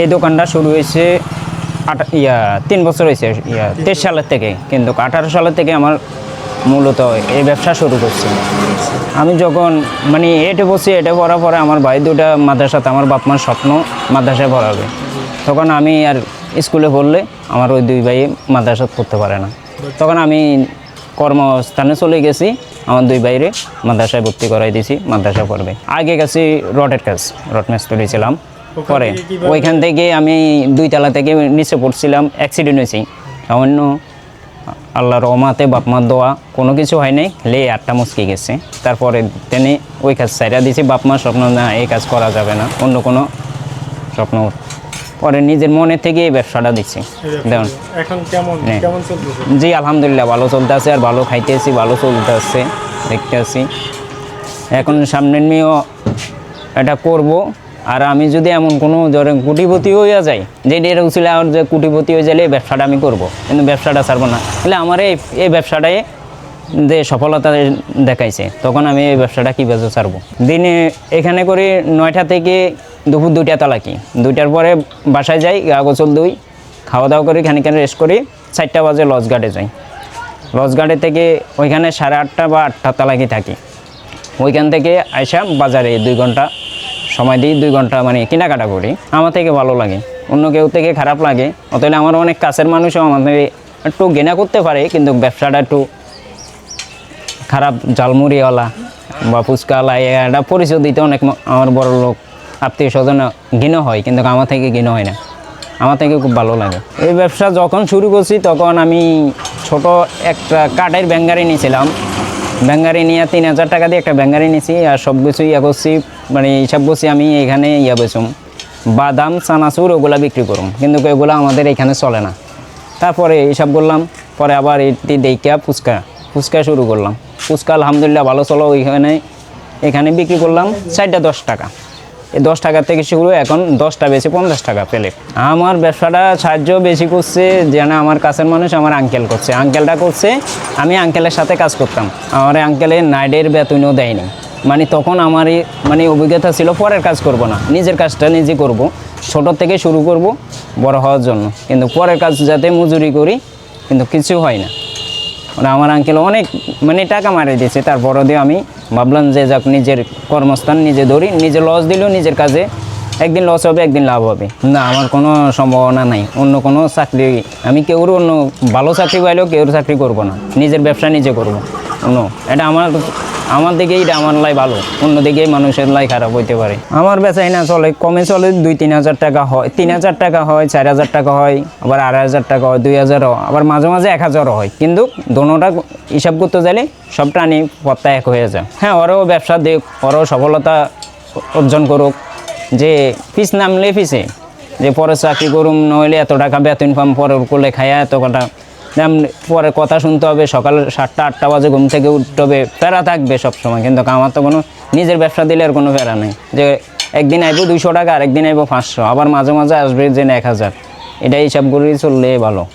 এই দোকানটা শুরু হয়েছে ইয়া, তিন বছর হয়েছে, ইয়া, তেইশ সালের থেকে। কিন্তু আঠারো সালের থেকে আমার মূলত এই ব্যবসা শুরু করছি। আমি যখন মানে এটে বসি এটে পড়ার পরে আমার ভাই দুটা মাদ্রাসাতে, আমার বাপ মার স্বপ্ন মাদ্রাসায় পড়াবে। তখন আমি আর স্কুলে পড়লে আমার ওই দুই ভাই মাদ্রাসাত পড়তে পারে না। তখন আমি কর্মস্থানে চলে গেছি, আমার দুই বাইরে মাদ্রাসায় ভর্তি করাই দিয়েছি, মাদ্রাসা পড়বে। আগে গেছি রডের কাজ রড মেস্তরি ছিলাম। পরে। ওইখান থেকে আমি দুই তলা থেকে নিচে পড়ছিলাম অ্যাক্সিডেন্ট হয়েছি। সামান্য আল্লাহর রহমাতে বাপ মার দোয়া কোনো কিছু হয় নাই লে আটটা মুসকি গেছে। তারপরে তিনি ওই কাজ সাইডা দিয়েছি বাপ মার স্বপ্ন না এই কাজ করা যাবে না অন্য কোনো স্বপ্ন। পরে নিজের মনে থেকে এই ব্যবসাটা দিচ্ছি। দেখুন। এখন কেমন কেমন চলতেছে? জি আলহামদুলিল্লাহ ভালো চলতে আছে আর ভালো খাইতেছি ভালো চলতে আছে দেখতে আছি এখন সামনের মেয়েও এটা করব। আর আমি যদি এমন কোনো ধরেন কুটিপতি হইয়া যাই, যে এর উচিত আর যে কুটিপতি হয়ে গেলে এই ব্যবসাটা আমি করব, কিন্তু ব্যবসাটা ছাড়বো না। তাহলে আমার এই এই ব্যবসাটাই যে সফলতা দেখাইছে, তখন আমি এই ব্যবসাটা কীভাবে ছাড়বো? দিনে এখানে করি নয়টা থেকে দুপুর দুইটা তালাকি। দুইটার পরে বাসায় যাই গা গোসল দুই খাওয়া দাওয়া করি খানিখানি রেস্ট করি, চারটা বাজে লজ গার্ডে যাই। লজ গার্ডে থেকে ওইখানে সাড়ে আটটা বা আটটা তালাকি থাকি। ওইখান থেকে আইসা বাজারে দুই ঘণ্টা সময় দিই, দুই ঘণ্টা মানে কেনাকাটা করি। আমার থেকে ভালো লাগে। অন্য কেউ থেকে খারাপ লাগে। অতএব আমার অনেক কাছের মানুষও আমাদের একটু ঘেনা করতে পারে, কিন্তু ব্যবসাটা একটু খারাপ জালমুড়িওয়ালা বা ফুচকাওয়ালা, এটা পরিচয় দিতে অনেক আমার বড় লোক, আত্মীয় স্বজন ঘিন হয়, কিন্তু আমার থেকে ঘিন হয় না। আমার থেকে খুব ভালো লাগে। এই ব্যবসা যখন শুরু করছি, তখন আমি ছোট একটা কাঠের ব্যাঙ্গারি নিয়েছিলাম। ব্যাঙ্গারি নিয়ে তিন হাজার টাকা দিয়ে একটা ব্যাঙ্গারি নিয়েছি আর সব কিছু ইয়া করছি মানে এইসব বসে আমি এখানে ইয়া বেচুম। বাদাম, চানাচুর, ওগুলা বিক্রি করুম। কিন্তু ওগুলো আমাদের এখানে চলে না। তারপরে এইসব করলাম, পরে আবার এটি দেখিয়া ফুচকা। ফুচকা শুরু করলাম। ফুচকা আলহামদুলিল্লাহ ভালো চলো ওইখানে। এখানে বিক্রি করলাম চারটা দশ টাকা। দশ টাকা থেকে শুরু এখন দশটা বেশি, পঞ্চাশ টাকা পেলে। আমার ব্যবসাটা সাহায্য বেশি করছে যেন আমার কাছের মানুষ আমার আঙ্কেল করছে। আঙ্কেলটা করছে, আমি আঙ্কেলের সাথে কাজ করতাম। আমার আঙ্কেলের নাইডের বেতনও দেয়নি। মানে তখন আমারই মানে অভিজ্ঞতা ছিল পরের কাজ করব না। নিজের কাজটা নিজে করব। ছোট থেকে শুরু করব, বড় হওয়ার জন্য। কিন্তু পরের কাজ যাতে মজুরি করি, কিন্তু কিছু হয় না। আমার আঙ্কেল অনেক মানে টাকা মারি দিয়েছে। তারপরও দিয়ে আমি ভাবলাম যে যাক, নিজের কর্মস্থান নিজে ধরি, নিজে লস দিলেও নিজের কাজে একদিন লস হবে, একদিন লাভ হবে। না, আমার কোনো সম্ভাবনা নাই। অন্য কোনো চাকরি, আমি কেউর অন্য ভালো চাকরি পাইলেও কেউর চাকরি করব না। নিজের ব্যবসা নিজে করব। অন্য এটা আমার আমার দিকেই এটা আমার লাই ভালো অন্য দিকেই মানুষের লাই খারাপ হইতে পারে। আমার বেচাই না চলে, কমে চলে দুই তিন হাজার টাকা হয়, তিন হাজার টাকা হয়, চার হাজার টাকা হয়, আবার আড়াই হাজার টাকা হয়, দুই হাজারও আবার মাঝে মাঝে এক হাজারও হয়। কিন্তু দোনোটা হিসাব করতে চাইলে সব আনি পত্তা এক হয়ে যায়। হ্যাঁ ওরাও ব্যবসা দেখ ওরাও সফলতা অর্জন করুক। যে ফিস নামলে ফিসে, যে পরে চাকরি করুম, নইলে এত টাকা বেতন পাম, পরের কোলে খাইয়া এত কটা পরে কথা শুনতে হবে, সকাল সাতটা, আটটা বাজে ঘুম থেকে উঠতে হবে, প্যারা থাকবে সবসময়। কিন্তু আমার তো কোনো নিজের ব্যবসা দিলে আর কোনো প্যারা নেই। যে একদিন আইবো দুইশো টাকা আর একদিন আইবো পাঁচশো। আবার মাঝে মাঝে আসবে যে এক হাজার। এটা হিসাব করেই চললে ভালো।